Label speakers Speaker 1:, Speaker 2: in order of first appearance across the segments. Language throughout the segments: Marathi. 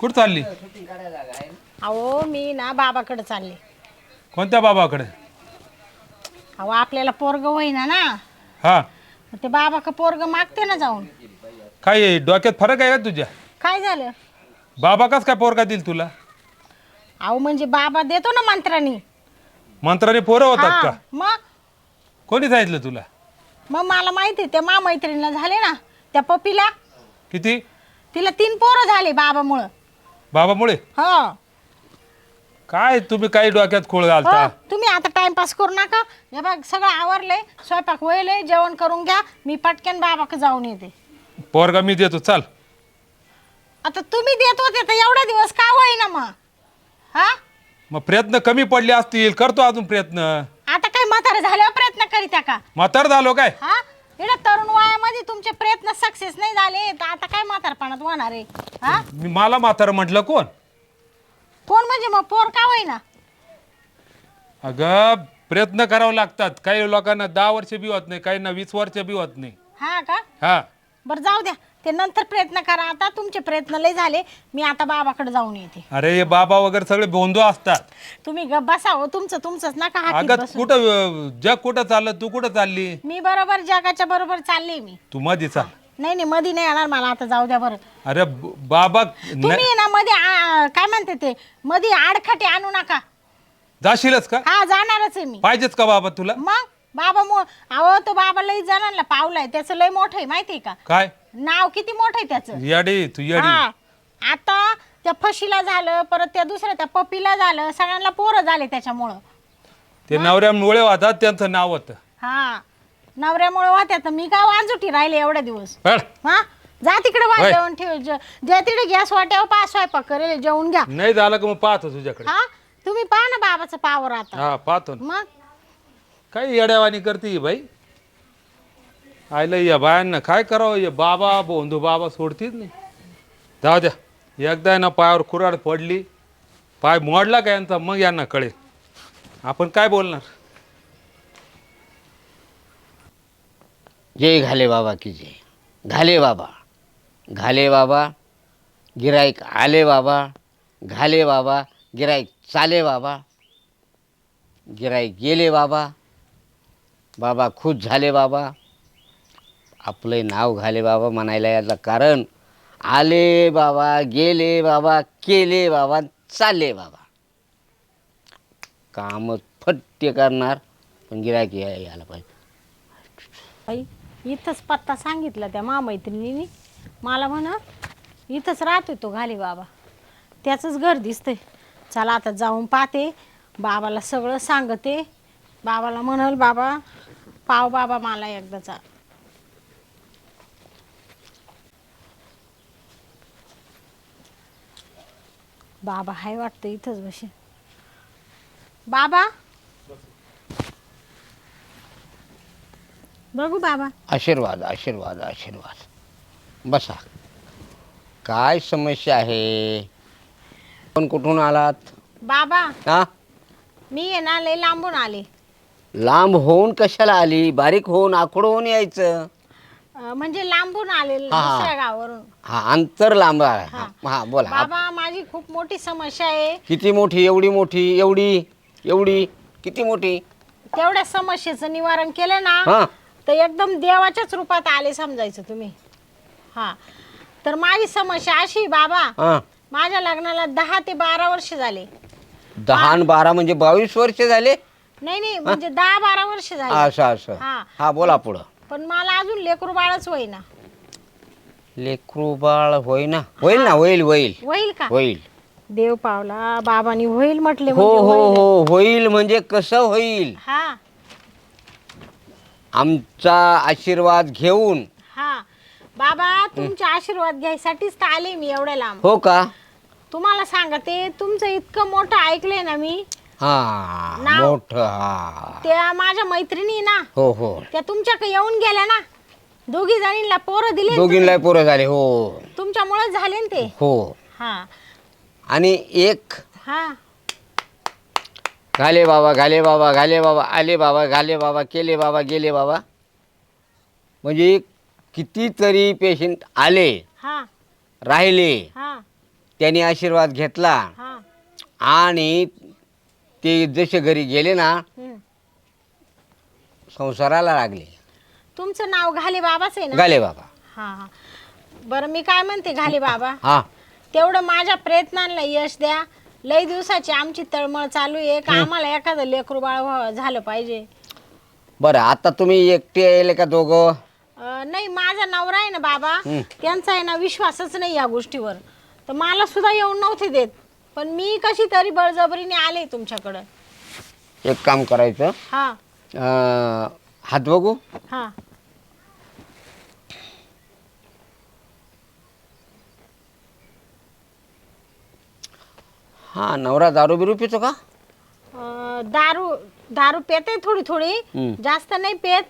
Speaker 1: कुठं चालली?
Speaker 2: अहो मी ना बाबाकडे चालले.
Speaker 1: कोणत्या बाबाकडे?
Speaker 2: अहो आपल्याला पोरग होईना ना.
Speaker 1: हा.
Speaker 2: मग ते बाबा का पोरग मागते ना जाऊन.
Speaker 1: काय आहे, डोक्यात फरक आहे का तुझ्या?
Speaker 2: काय झालं?
Speaker 1: बाबा कस काय पोरका देईल तुला?
Speaker 2: अहो म्हणजे बाबा देतो ना मंत्रानी
Speaker 1: मंत्राने पोरं होतात
Speaker 2: हा
Speaker 1: का?
Speaker 2: मग?
Speaker 1: कोणी सांगितलं तुला?
Speaker 2: मग मला माहिती आहे, त्या मा मैत्रिणीला झाले ना त्या पपीला
Speaker 1: किती?
Speaker 2: तिला तीन पोरं झाले बाबामुळं.
Speaker 1: बाबामुळे?
Speaker 2: हो.
Speaker 1: काय तुम्ही काही डोक्यात खोळ घालता?
Speaker 2: हो तुम्ही आता टाइमपास करू नका. हे बघ सगळं आवरलंय स्वयंपाक होईलय जेवण करून घ्या. मी पटकन बाबाक जाऊन येते.
Speaker 1: पोरगा मी देतो चाल.
Speaker 2: आता तुम्ही देत होते तर एवढा दिवस का होईना मग? हा?
Speaker 1: मग प्रयत्न कमी पडले असतील. करतो अजून प्रयत्न.
Speaker 2: आता काय म्हातारे झाल्यावर प्रयत्न करीत्या का?
Speaker 1: म्हातार झालो काय?
Speaker 2: हा? एवढ्या तरुण वयामध्ये तुमचे प्रयत्न सक्सेस नाही झाले. तर आता काय म्हातारपणात होणार आहे? हा?
Speaker 1: मी मला म्हातार म्हटलं कोण?
Speaker 2: कोण म्हणजे मग? पोर का होईना?
Speaker 1: अगं प्रयत्न करावं लागतात. काही लोकांना दहा वर्ष बी होत नाही काहींना वीस वर्ष बी होत नाही.
Speaker 2: हा का?
Speaker 1: हा.
Speaker 2: बरं जाऊ द्या. ते नंतर प्रयत्न करा. आता तुमचे प्रयत्न लय झाले. मी आता बाबाकडे जाऊन येते.
Speaker 1: अरे हे बाबा वगैरे सगळे बोंदो असतात.
Speaker 2: तुम्ही ग बसा हो. तुमचं तुमचंच नका हाकीत
Speaker 1: अगं
Speaker 2: बसू.
Speaker 1: कुठं अं, जग कुठं चाललं? तू कुठं चालली?
Speaker 2: मी बरोबर जगाच्या बरोबर चालले मी.
Speaker 1: तू मध्ये चाल.
Speaker 2: नाही नाही मध्ये नाही येणार मला आता. जाऊ द्या बरं.
Speaker 1: अरे ब- बाबा न-
Speaker 2: तुम्ही ना मध्ये आ, काय म्हणते ते? मध्ये आडखटे आणू नका.
Speaker 1: जाशीलच का?
Speaker 2: हा जाणारच आहे मी.
Speaker 1: पाहिजेच का बाबा तुला?
Speaker 2: मग? बाबा मो अहो तो बाबा लई जणांना पावलाय. त्याचं लय मोठं आहे माहितीये का?
Speaker 1: काय?
Speaker 2: नाव किती मोठं आहे त्याचं?
Speaker 1: येडी तू येडी.
Speaker 2: हा. आता त्या फशीला झालं परत त्या दुसऱ्या त्या पपीला झालं सगळ्यांना पोरं झाले त्याच्यामुळं.
Speaker 1: ते नवऱ्यामुळे होतात त्यांचं नाव होतं.
Speaker 2: हा. नवऱ्यामुळे होत्या तर मी काय वांजुटी राहिले एवढे दिवस? हा? जा तिकडे वा
Speaker 1: होय.
Speaker 2: जेवण ठेव. जे जे तिकडे गॅस वाट्यावर पा स्वयंपाक करेल जेवून घ्या.
Speaker 1: नाही झालं का मग पाहतो तुझ्याकडे.
Speaker 2: हा? तुम्ही पहा ना बाबाचं पावर आता
Speaker 1: हा पाहतो ना.
Speaker 2: मग?
Speaker 1: काय येड्यावानी करते ही बाई? आयलं या बायांना काय करावं? ये बाबा बोंधू बाबा सोडतीच नाही. जाऊ द्या. एकदा ना पायावर कुराड पडली पाय मोडला का यांचा मग यांना कळेल. आपण काय बोलणार?
Speaker 3: जय घाले बाबा की जय. घाले बाबा. घाले बाबा गिराईक आले बाबा. घाले बाबा गिराईक चाले बाबा. गिराईक गेले बाबा. बाबा खुश झाले बाबा. आपलं नाव घाले बाबा म्हणायला याचं कारण आले बाबा गेले बाबा केले बाबा चालले बाबा. काम फट्टे करणार पण गिरायक यायला पाहिजे.
Speaker 2: बाई इथंच पत्ता सांगितला त्या मामैत्रिणीने मला म्हण इथंच राहतो तो घाले बाबा. त्याचंच घर दिसतंय. चला आता जाऊन पाहते. बाबाला सगळं सांगते. बाबाला म्हणाल बाबा पाव बाबा मला एकदाचा बाबा हाय वाटतं इथंच बसे बाबा? बघू बाबा.
Speaker 3: आशीर्वाद आशीर्वाद आशीर्वाद. बसा. काय समस्या आहे? पण कुठून आलात?
Speaker 2: बाबा
Speaker 3: हा?
Speaker 2: मी आहे ना लय लांबून आले.
Speaker 3: लांब होऊन कशाला आली? बारीक होऊन आखड होऊन यायचं.
Speaker 2: अं, म्हणजे लांबून आले
Speaker 3: हा, हा.
Speaker 2: दुसऱ्या गावावरून.
Speaker 3: हा अंतर लांब आहे. हा. हा, बोला.
Speaker 2: बाबा माझी खूप मोठी समस्या आहे.
Speaker 3: किती मोठी एवढी मोठी एवढी एवढी किती मोठी?
Speaker 2: तेवढ्या समस्येचं निवारण केलं ना
Speaker 3: हा.
Speaker 2: तर एकदम देवाच्याच रूपात आले समजायचं तुम्ही. हा. तर माझी समस्या अशी आहे, बाबा
Speaker 3: हा.
Speaker 2: माझ्या लग्नाला दहा ते बारा वर्ष झाले.
Speaker 3: दहा आणि बारा म्हणजे बावीस वर्ष झाले?
Speaker 2: नाही नाही म्हणजे दहा बारा वर्ष झाले.
Speaker 3: असं असं.
Speaker 2: हा.
Speaker 3: हा बोला पुढं.
Speaker 2: पण मला अजून लेकरू बाळच होईना.
Speaker 3: लेकरू बाळ होईना? होईल ना होईल होईल.
Speaker 2: होईल का?
Speaker 3: होईल.
Speaker 2: देव पावला बाबांनी होईल म्हटले
Speaker 3: हो
Speaker 2: म्हणजे
Speaker 3: हो
Speaker 2: होईल.
Speaker 3: हो होईल म्हणजे कसं होईल?
Speaker 2: हा.
Speaker 3: आमचा आशीर्वाद घेऊन.
Speaker 2: हा. बाबा तुमचे आशीर्वाद घ्यायसाठीच तर आले मी एवढ्या लांब.
Speaker 3: हो का?
Speaker 2: तुम्हाला सांगते तुमचं इतकं मोठं ऐकलंय ना मी
Speaker 3: हा
Speaker 2: नाव?
Speaker 3: मोठ हा.
Speaker 2: त्या माझ्या मैत्रिणी ना
Speaker 3: हो हो.
Speaker 2: त्या तुमच्याकडे येऊन गेल्या ना. दोघी जणींना पोरं दिले
Speaker 3: दोघींना पोरं झाले हो.
Speaker 2: तुम्ही. तुमच्यामुळेच झाले ना ते?
Speaker 3: हो.
Speaker 2: हा.
Speaker 3: आणि एक
Speaker 2: हा.
Speaker 3: घाले बाबा घाले बाबा घाले बाबा आले बाबा घाले बाबा केले बाबा गेले बाबा. म्हणजे कितीतरी पेशंट आले
Speaker 2: हा.
Speaker 3: राहिले.
Speaker 2: हा.
Speaker 3: त्यांनी आशीर्वाद घेतला.
Speaker 2: हा.
Speaker 3: आणि ते जसे घरी गेले ना
Speaker 2: हम्म.
Speaker 3: संसाराला लागले.
Speaker 2: तुमचं नाव घाले बाबाच आहे ना?
Speaker 3: गाले बाबा
Speaker 2: हा हा. बरं मी काय म्हणते घाले बाबा
Speaker 3: हा.
Speaker 2: तेवढं माझ्या प्रयत्नांना यश द्या. लई दिवसाची आमची तळमळ चालू आहे. का आम्हाला एखादं लेकरू बाळ व्हावं- झालं पाहिजे.
Speaker 3: बरं आता तुम्ही एकटे येले का दोघं?
Speaker 2: अं, नाही माझा नवरा आहे ना बाबा
Speaker 3: हं.
Speaker 2: त्यांचा आहे ना विश्वासच नाही या गोष्टीवर. तर मला सुद्धा येऊन नव्हते देत. पण मी कशी तरी बळजबरीने आले तुमच्याकडं.
Speaker 3: एक काम करायचं.
Speaker 2: हा.
Speaker 3: अं, हात बघू?
Speaker 2: हा.
Speaker 3: हा नवरा दारू बिरू पितो का?
Speaker 2: अं, दारू दारू पेते थोडी थोडी. जास्त नाही पेत.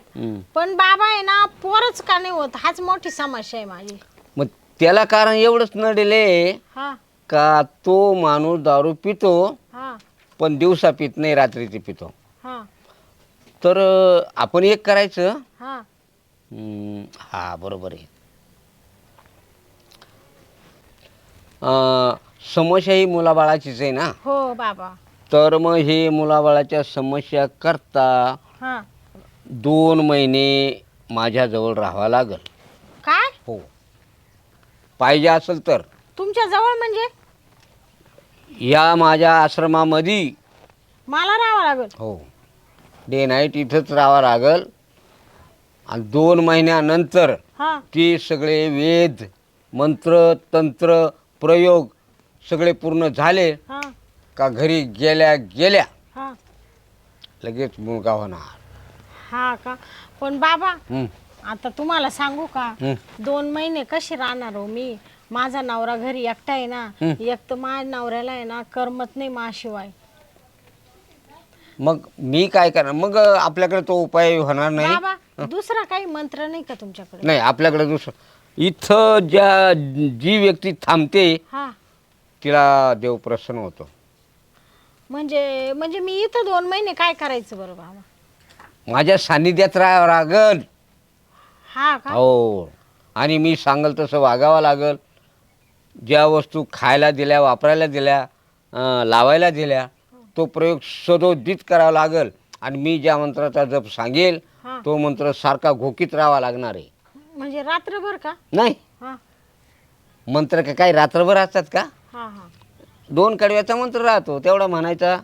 Speaker 2: पण बाबा आहे ना पोरच का नाही होत? हाच मोठी समस्या आहे माझी.
Speaker 3: मग त्याला कारण एवढंच नडेले
Speaker 2: हा.
Speaker 3: का तो माणूस दारू पितो
Speaker 2: हा.
Speaker 3: पण दिवसा पित नाही रात्रीची पितो.
Speaker 2: हा.
Speaker 3: तर अं, आपण एक करायचं.
Speaker 2: हा.
Speaker 3: हम्म, हा बरोबर आहे. अं, समस्या ही मुलाबाळाचीच आहे ना?
Speaker 2: हो बाबा.
Speaker 3: तर मग हे मुलाबाळाच्या समस्या करता
Speaker 2: हा.
Speaker 3: दोन महिने माझ्याजवळ राहावं लागल.
Speaker 2: काय?
Speaker 3: हो. पाहिजे असेल तर.
Speaker 2: तुमच्या जवळ म्हणजे?
Speaker 3: या माझ्या आश्रमामध्ये
Speaker 2: मला राहावं लागल.
Speaker 3: हो. डे नाईट इथंच राहावं लागल. आणि दोन महिन्यानंतर
Speaker 2: हा.
Speaker 3: ते सगळे वेद मंत्र तंत्र प्रयोग सगळे पूर्ण झाले.
Speaker 2: हा.
Speaker 3: का घरी गेल्या गेल्या.
Speaker 2: हा.
Speaker 3: लगेच मुलगा होणार.
Speaker 2: हा का? पण बाबा
Speaker 3: हं,
Speaker 2: आता तुम्हाला सांगू का?
Speaker 3: हं.
Speaker 2: दोन महिने कशी राहणार हो मी? माझा नवरा घरी एकटा आहे ना. एक तर माझ्या नवऱ्याला आहे ना करमत नाही माझ्याशिवाय.
Speaker 3: मग मी काय करणार? मग आपल्याकडे तो उपाय होणार नाही.
Speaker 2: बाबा दुसरा काही मंत्र नाही का तुमच्याकडे?
Speaker 3: नाही आपल्याकडे दुसरं. इथं ज्या जी व्यक्ती थांबते
Speaker 2: हा.
Speaker 3: तिला देव प्रसन्न होतो.
Speaker 2: म्हणजे म्हणजे मी इथं दोन महिने काय करायचं बरं बाबा?
Speaker 3: माझ्या सान्निध्यात राहावं लागल.
Speaker 2: हा का?
Speaker 3: हो. आणि मी सांगल तसं वागावं लागल. ज्या वस्तू खायला दिल्या वापरायला दिल्या लावायला दिल्या तो प्रयोग सदोदित करावा लागल. आणि मी ज्या मंत्राचा जप सांगेल
Speaker 2: हा.
Speaker 3: तो मंत्र सारखा घोकीत राहावा लागणार आहे.
Speaker 2: म्हणजे रात्रभर का?
Speaker 3: नाही.
Speaker 2: हा.
Speaker 3: मंत्र का काही रात्रभर असतात का?
Speaker 2: हा हा.
Speaker 3: दोन कडव्याचा मंत्र राहतो. तेवढा म्हणायचा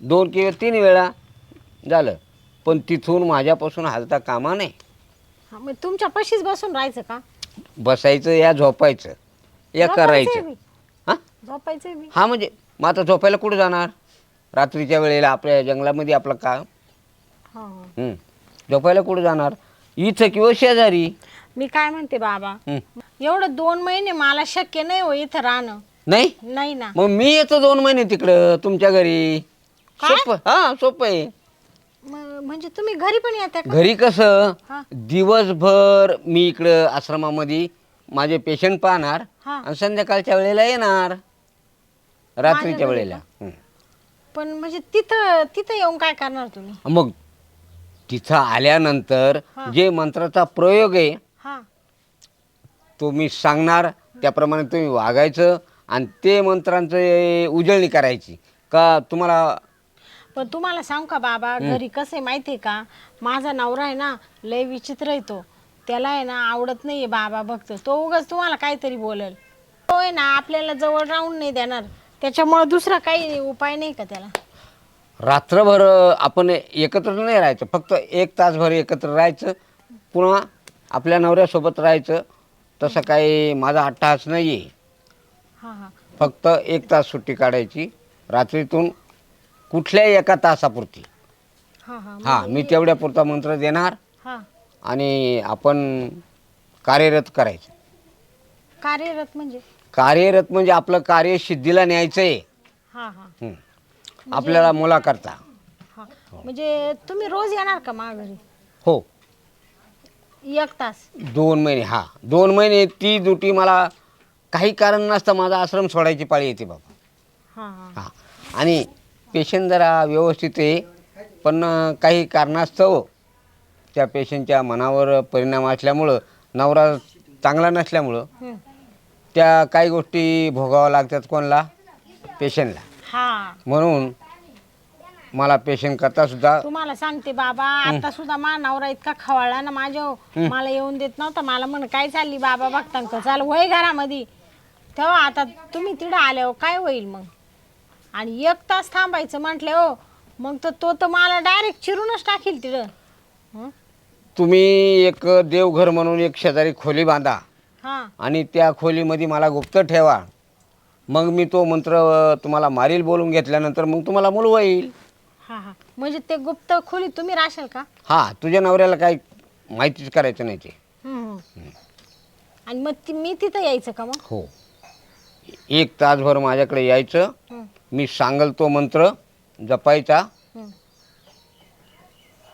Speaker 3: दोन किंवा तीन वेळा झालं. पण तिथून माझ्यापासून हालता कामा नाही
Speaker 2: हा मग तुमच्या पशीच बसून राहायचं का?
Speaker 3: बसायचं या झोपायचं. या करायचं. हां?
Speaker 2: झोपायचंय बी
Speaker 3: हा म्हणजे मग आता झोपायला कुठं जाणार? रात्रीच्या वेळेला आपल्या जंगलामध्ये आपलं काम?
Speaker 2: हा. हा
Speaker 3: हं. झोपायला कुठं जाणार? इथं किंवा शेजारी?
Speaker 2: मी काय म्हणते बाबा?
Speaker 3: हं.
Speaker 2: एवढं दोन महिने मला शक्य नाही हो इथं राहणं.
Speaker 3: नाही?
Speaker 2: नाही ना.
Speaker 3: मग मी येतो दोन महिने तिकडं तुमच्या घरी.
Speaker 2: काय?
Speaker 3: सोपं हा सोपं आहे.
Speaker 2: म- म्हणजे तुम्ही घरी पण येता का?
Speaker 3: घरी कसं?
Speaker 2: हा.
Speaker 3: दिवसभर मी इकडं आश्रमामध्ये माझे पेशंट पाहणार.
Speaker 2: हा.
Speaker 3: आणि संध्याकाळच्या वेळेला येणार. रात्रीच्या वेळेला. हं.
Speaker 2: पण म्हणजे तिथं तिथं येऊन काय करणार तुम्ही?
Speaker 3: मग तिथं आल्यानंतर. जे मंत्राचा प्रयोग आहे
Speaker 2: हा.
Speaker 3: तो मी सांगणार त्याप्रमाणे तुम्ही वागायचं आणि ते मंत्रांचं उजळणी करायची. का तुम्हाला
Speaker 2: पण तुम्हाला सांगू का बाबा घरी कसं आहे माहिती आहे का? माझा नवरा आहे ना लय विचित्र आहे तो. त्याला आहे ना आवडत नाहीये बाबा भक्त. तो उगाच तुम्हाला काहीतरी बोलेल. तो आहे ना आपल्याला जवळ राहून नाही देणार. त्याच्यामुळे दुसरा काही उपाय नाही का त्याला?
Speaker 3: रात्रभर आपण एकत्र नाही राहायचं. फक्त एक तासभर एकत्र राहायचं. पुन्हा आपल्या नवऱ्यासोबत राहायचं. तसं काही माझा अट्टहास नाही आहे
Speaker 2: हा हा.
Speaker 3: फक्त एक तास सुट्टी काढायची. रात्रीतून कुठल्याही एका तासापुरती.
Speaker 2: हा हा.
Speaker 3: हां मी तेवढ्या पुरता मंत्र देणार.
Speaker 2: हा.
Speaker 3: आणि आपण कार्यरत करायचं.
Speaker 2: कार्यरत म्हणजे?
Speaker 3: कार्यरत म्हणजे आपलं कार्य सिद्धीला न्यायचं आहे
Speaker 2: हा. हा
Speaker 3: हं. आपल्याला मुलाकरता
Speaker 2: हा. म्हणजे तुम्ही रोज येणार का मा घरी
Speaker 3: हो.
Speaker 2: एक तास?
Speaker 3: दोन महिने हा. दोन महिने ती ड्युटी मला काही कारण नसतं माझा आश्रम सोडायची पाळी येते बाबा.
Speaker 2: हा हा.
Speaker 3: हा. आणि पेशंट जरा व्यवस्थित आहे पण काही कारणास्तव त्या पेशंटच्या मनावर परिणाम असल्यामुळं नवरा चांगला नसल्यामुळं
Speaker 2: हं.
Speaker 3: त्या काही गोष्टी भोगाव्या लागतात कोणला? पेशंटला.
Speaker 2: हा.
Speaker 3: म्हणून मला पेशंट करता सुद्धा
Speaker 2: तुम्हाला सांगते बाबा आता सुद्धा मा नवरा इतका खवळला ना माझ्या मला येऊन देत नव्हता. मला म्हण काय चालली बाबा बघतांक चाल वय घरामध्ये. तेव्हा आता तुम्ही तिथं आल्यावर काय होईल मग? आणि एक तास थांबायचं म्हटले हो मग तर तो तर मला डायरेक्ट चिरूनच टाकील तिथं. हं?
Speaker 3: तुम्ही एक देवघर म्हणून एक शेजारी खोली बांधा.
Speaker 2: हा.
Speaker 3: आणि त्या खोलीमध्ये मला गुप्त ठेवा. मग मी तो मंत्र तुम्हाला मारील बोलून घेतल्यानंतर मग तुम्हाला मूल होईल
Speaker 2: हा हा. म्हणजे ते गुप्त खोली तुम्ही राशाल का?
Speaker 3: हां तुझ्या नवऱ्याला काही माहितीच करायचं नाही ते.
Speaker 2: आणि मग ती मी तिथं यायचं का मग?
Speaker 3: हो. एक तासभर माझ्याकडे यायचं. मी सांगल तो मंत्र जपायचा.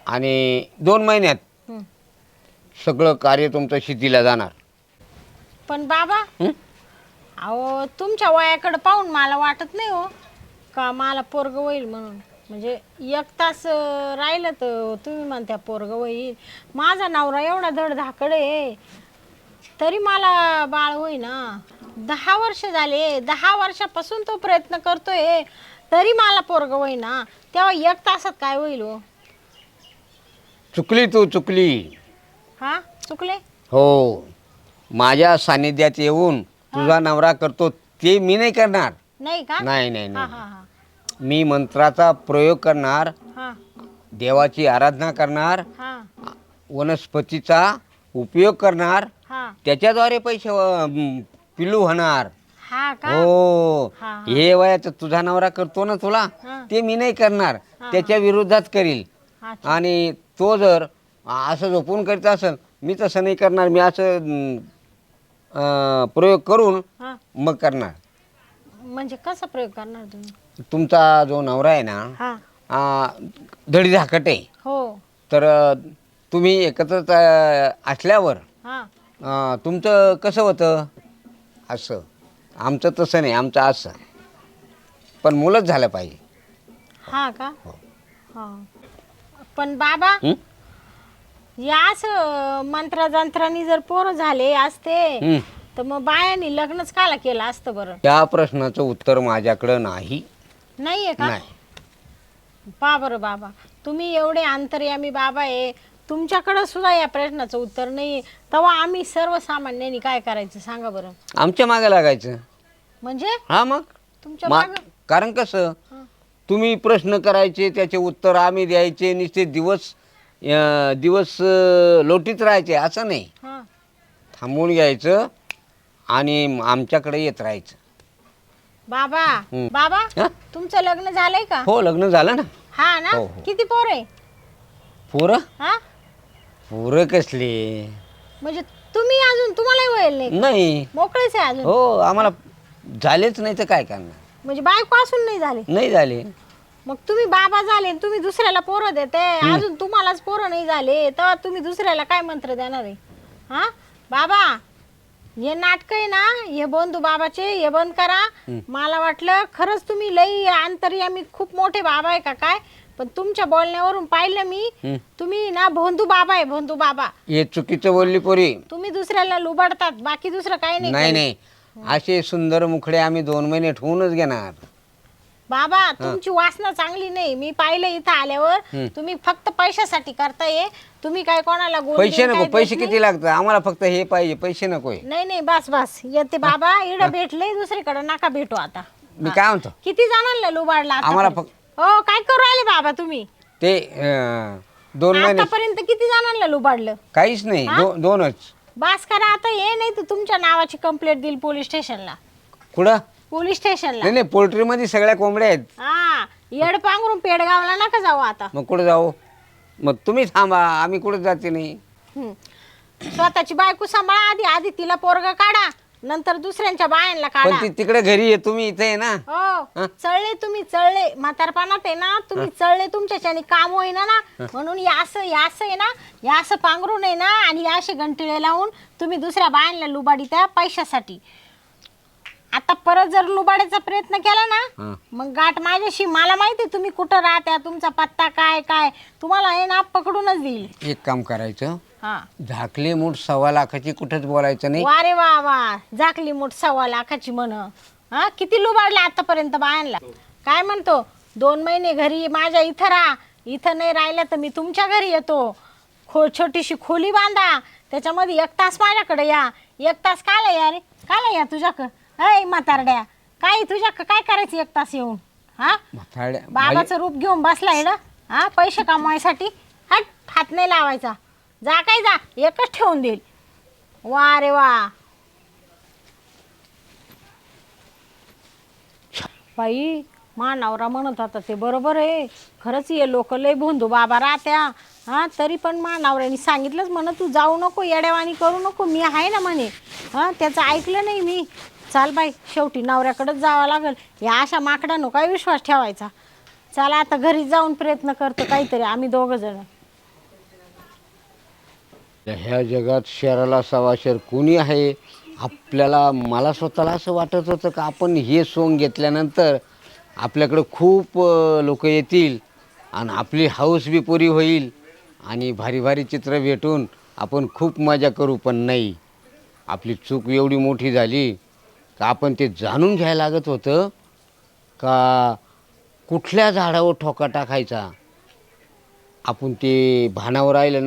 Speaker 3: आणि दोन महिन्यात. सगळं कार्य तुमचं शेतीला जाणार.
Speaker 2: पण बाबा
Speaker 3: हं?
Speaker 2: अहो तुमच्या वयाकडे पाहून मला वाटत नाही हो का मला पोरग होईल म्हणून. म्हणजे एक तास अं, राहिलं तर तुम्ही म्हणत्या पोरग होईल. माझा नवरा एवढा धड धाकड आहे तरी मला बाळ होईना. दहा वर्ष झाले दहा वर्षापासून तो प्रयत्न करतोय तरी मला पोरग होईना. तेव्हा एक तासात काय होईल हो?
Speaker 3: चुकली तू चुकली.
Speaker 2: हा? चुकले?
Speaker 3: हो. माझ्या सानिध्यात येऊन तुझा नवरा करतो ते मी नाही करणार.
Speaker 2: नाही का?
Speaker 3: नाही नाही
Speaker 2: हा
Speaker 3: नाही.
Speaker 2: हा हा.
Speaker 3: मी मंत्राचा प्रयोग करणार
Speaker 2: हा.
Speaker 3: देवाची आराधना करणार
Speaker 2: हा.
Speaker 3: वनस्पतीचा उपयोग करणार
Speaker 2: हा.
Speaker 3: त्याच्याद्वारे पैसे अं, पिलू होणार.
Speaker 2: हा का?
Speaker 3: हो.
Speaker 2: हा, हा.
Speaker 3: हे वयाचं तुझा नवरा करतो ना तुला
Speaker 2: हा.
Speaker 3: ते मी नाही करणार. त्याच्या विरोधात करील.
Speaker 2: अच्छा.
Speaker 3: आणि तो जर असं झोपून करीत असेल मी तसं नाही करणार मी असं अं, प्रयोग करून
Speaker 2: हा.
Speaker 3: मग करणार.
Speaker 2: म्हणजे कसा प्रयोग करणार तुम्ही?
Speaker 3: तुमचा जो नवरा आहे ना
Speaker 2: हा.
Speaker 3: धडी धाकट आहे.
Speaker 2: हो.
Speaker 3: तर अ, तुम्ही एकत्र अ, असल्यावर
Speaker 2: हा.
Speaker 3: अ, तुमचं कसं होतं? असं. आमचं तसं नाही आमचं असं. पण मुलंच झालं पाहिजे.
Speaker 2: हा का?
Speaker 3: हो.
Speaker 2: हा. पण बाबा
Speaker 3: हं?
Speaker 2: या असं मंत्रजंत्रांनी जर पोरं झाले असते. तर मग बायांनी लग्नच काला केलं असतं बरं?
Speaker 3: त्या प्रश्नाचं उत्तर माझ्याकडं नाही.
Speaker 2: नाहीये का?
Speaker 3: नाही.
Speaker 2: पा बरं बाबा तुम्ही एवढे अंतर्यामी बाबा आहे तुमच्याकडं सुद्धा या प्रश्नाचं उत्तर नाही तेव्हा आम्ही सर्वसामान्यांनी काय करायचं सांगा बरं?
Speaker 3: आमच्या मागे लागायचं.
Speaker 2: म्हणजे?
Speaker 3: हा मग?
Speaker 2: तुमच्या
Speaker 3: मा
Speaker 2: मागं?
Speaker 3: कारण कसं. तुम्ही प्रश्न करायचे त्याचे उत्तर आम्ही द्यायचे नुसते दिवस अ, दिवस अ, लोटीत राहायचे असं नाही.
Speaker 2: हा.
Speaker 3: थांबून घ्यायचं आणि आमच्याकडे येत राहायचं.
Speaker 2: बाबा. बाबा
Speaker 3: हा?
Speaker 2: तुमचं लग्न झालंय का?
Speaker 3: हो लग्न झालं ना.
Speaker 2: हा ना?
Speaker 3: हो, हो.
Speaker 2: किती पोर आहे?
Speaker 3: पोरं?
Speaker 2: हा?
Speaker 3: पोरं कसले?
Speaker 2: म्हणजे तुम्ही अजून तुम्हालाही वयल नाही
Speaker 3: नाही.
Speaker 2: मोकळेच आहे अजून?
Speaker 3: हो आम्हाला झालेच नाही तर काय करणार?
Speaker 2: म्हणजे बायको असून नाही झाले?
Speaker 3: नाही झाले.
Speaker 2: मग तुम्ही बाबा झाले आणि तुम्ही दुसऱ्याला पोरं देते. अजून तुम्हालाच पोरं नाही झाले तेव्हा तुम्ही दुसऱ्याला काय मंत्र देणार आहे? हा? बाबा हे नाटक आहे ना हे बंधू बाबाचे हे बंद करा. मला वाटलं खरंच तुम्ही लई अंतर्यामी खूप मोठे बाबा आहे का काय? पण तुमच्या बोलण्यावरून पाहिलं मी. तुम्ही ना भोंदू बाबा आहे भोंदू बाबा.
Speaker 3: हे चुकीचं बोलली पोरी.
Speaker 2: तुम्ही दुसऱ्याला लुबाडतात बाकी दुसरं काही नाही
Speaker 3: नाही. नाही. असे सुंदर मुखडे आम्ही दोन महिने ठेवूनच घेणार.
Speaker 2: बाबा तुमची वासना चांगली नाही. मी पाहिलं इथं आल्यावर तुम्ही फक्त पैशासाठी करताय. तुम्ही काय कोणाला गोड
Speaker 3: पैसे
Speaker 2: देऊन
Speaker 3: नको
Speaker 2: काय
Speaker 3: पैसे
Speaker 2: देत
Speaker 3: किती लागतात? आम्हाला फक्त हे पाहिजे पैसे नकोय.
Speaker 2: नाही नाही नाही बस बस. येते बाबा इकडं भेटले दुसरीकडे नका भेटू आता.
Speaker 3: मी काय म्हणतो?
Speaker 2: किती जणांना लुबाडला
Speaker 3: आम्हाला
Speaker 2: आतापर्यंत? हो काय करू राहिले बाबा तुम्ही?
Speaker 3: ते अं, दोन महिने
Speaker 2: आतापर्यंत किती जणांना लुबाडलं?
Speaker 3: काहीच नाही दो दोनच.
Speaker 2: बस करा आता हे नाही तर तुमच्या नावाची कंप्लेंट देईल पोलीस स्टेशनला
Speaker 3: कुठं?
Speaker 2: पोलीस स्टेशनला.
Speaker 3: नाही नाही पोल्ट्रीमध्ये सगळ्या कोंबड्या आहेत.
Speaker 2: हा येड पांघरून पेडगावला नका जाऊ आता.
Speaker 3: मग कुठं जाऊ? मग तुम्ही थांबा आम्ही कुठं जाते नाही.
Speaker 2: स्वतःची बायको सांभाळा आधी आधी तिला पोरग काढा नंतर दुसऱ्यांच्या बायांना
Speaker 3: पण
Speaker 2: काढा.
Speaker 3: ती तिकडे घरी आहे तुम्ही इथे आहे ना?
Speaker 2: हो चळले तुम्ही चळले. म्हातारपणात आहे ना तुम्ही चळले तुमच्याच्याने काम होईना ना. म्हणून या असं या असं आहे ना या असं पांघरून आहे ना आणि या असे गंटिळे लावून तुम्ही दुसऱ्या बायांना लुबाडी त्या पैशासाठी. आता परत जर लुबाडायचा प्रयत्न केला ना
Speaker 3: हं.
Speaker 2: मग गाठ माझ्याशी. मला माहिती तुम्ही कुठं राहत्या तुमचा पत्ता काय काय. तुम्हाला आहे ना पकडूनच देईल.
Speaker 3: एक काम करायचं.
Speaker 2: हा.
Speaker 3: झाकली मूठ सव्वा लाखाची कुठंच बोलायचं नाही.
Speaker 2: वा रे वा वा. झाकली मोठ सव्वा लाखाची म्हण. हा किती लुबाडला आतापर्यंत बायांना काय म्हणतो? दोन महिने घरी माझ्या इथं राहा. इथं नाही राहिलं तर मी तुमच्या घरी येतो. खो छोटीशी खोली बांधा. त्याच्यामध्ये एक तास माझ्याकडे या. एक तास काला या रे? काला या तुझ्याकडं अय म्हातारड्या काय तुझ्याकडं काय करायचं एक तास येऊन? हा?
Speaker 3: म्हातारड्या
Speaker 2: बाबाचं रूप घेऊन बसलाय ना? हा पैसे कमवायसाठी? हट हात नाही लावायचा. जा काय जा एकच ठेवून देईल. वा रे वा. बाई मा नवरा म्हणत होता ते बरोबर आहे. खरंच ये लोक लय भोंदू बाबा राहत्या. हा तरी पण मा नवऱ्याने सांगितलंच म्हण तू जाऊ नको येड्यावानी करू नको मी आहे ना म्हणे. हा त्याचं ऐकलं नाही मी. चाल बाई शेवटी नवऱ्याकडेच जावं लागेल. या अशा माकडानं काय विश्वास ठेवायचा? चला आता घरी जाऊन प्रयत्न करतो काहीतरी आम्ही दोघं जण.
Speaker 3: ह्या जगात शहराला सवा शहर कोणी आहे? आपल्याला मला स्वतःला असं वाटत होतं का आपण हे सोंग घेतल्यानंतर आपल्याकडं खूप लोक येतील आणि आपली हाऊस बी पुरी होईल आणि भारी भारी चित्र भेटून आपण खूप मजा करू पण नाही. आपली चूक एवढी मोठी झाली का आपण ते जाणून घ्यायला लागत होतं? का कुठल्या झाडावर ठोका टाकायचा? आपण ते भानावर राहिलं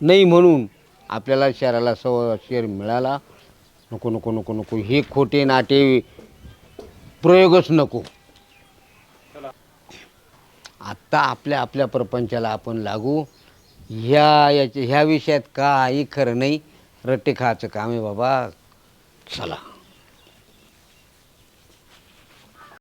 Speaker 3: नाही म्हणून आपल्याला शहराला सव शेअर मिळाला. नको नको नको नको. हे खोटे नाटे प्रयोगच नको. आत्ता आपल्या आपल्या प्रपंचाला आपण लागू. ह्या याच्या ह्या विषयात काही खरं नाही. रट्टे खायचं काम आहे बाबा. चला.